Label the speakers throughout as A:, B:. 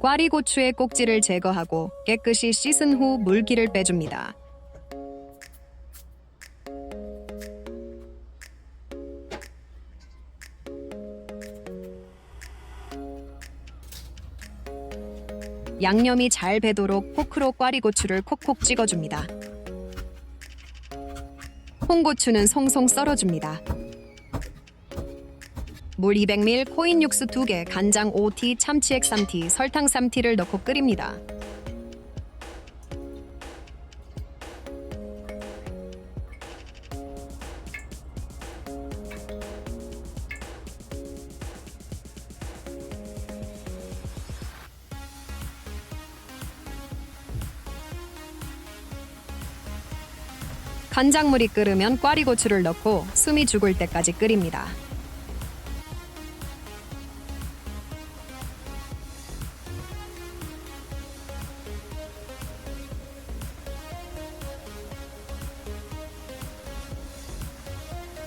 A: 꽈리고추의 꼭지를 제거하고 깨끗이 씻은 후 물기를 빼줍니다. 양념이 잘 배도록 포크로 꽈리고추를 콕콕 찍어줍니다. 홍고추는 송송 썰어줍니다. 물 200ml, 코인 육수 2개, 간장 5티, 참치액 3티, 설탕 3티를 넣고 끓입니다. 간장물이 끓으면 꽈리고추를 넣고 숨이 죽을 때까지 끓입니다.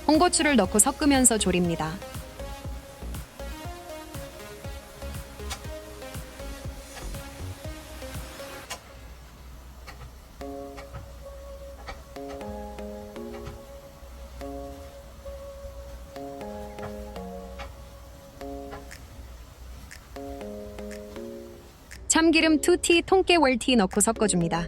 A: 홍고추를 넣고 섞으면서 졸입니다. 참기름 2티, 통깨 월티 넣고 섞어줍니다.